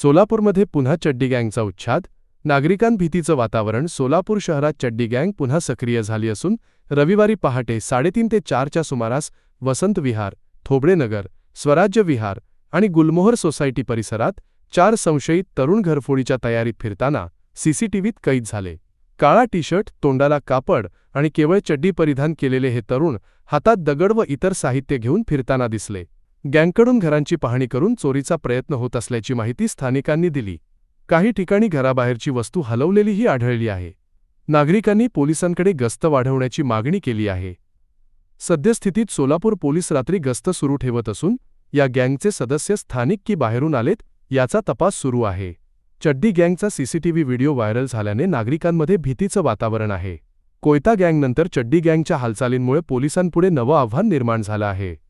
सोलापूरमध्ये पुन्हा चड्डी गँगचा उच्छाद नागरिकांभीतीचं वातावरण सोलापूर शहरात चड्डी गँग पुन्हा सक्रिय झाली असून रविवारी पहाटे साडेतीन ते चारच्या सुमारास वसंत विहार थोबडेनगर स्वराज्य विहार आणि गुलमोहर सोसायटी परिसरात चार संशयित तरुण घरफोडीच्या तयारीत फिरताना सीसीटीव्हीत कैद झाले. काळा टी शर्ट तोंडाला कापड आणि केवळ चड्डी परिधान केलेले हे तरुण हातात दगड व इतर साहित्य घेऊन फिरताना दिसले. गँगकडून घरांची पाहणी करून चोरीचा प्रयत्न होत असल्याची माहिती स्थानिकांनी दिली. काही ठिकाणी घराबाहेरची वस्तू हलवलेलीही आढळली आहे. नागरिकांनी पोलिसांकडे गस्त वाढवण्याची मागणी केली आहे. सद्यस्थितीत सोलापूर पोलीस रात्री गस्त सुरू ठेवत असून या गँगचे सदस्य स्थानिक की बाहेरून आलेत याचा तपास सुरू आहे. चड्डी गँगचा सीसीटीव्ही व्हिडिओ व्हायरल झाल्याने नागरिकांमध्ये भीतीचं वातावरण आहे. कोयता गँगनंतर चड्डी गँगच्या हालचालींमुळे पोलिसांपुढे नवं आव्हान निर्माण झालं आहे.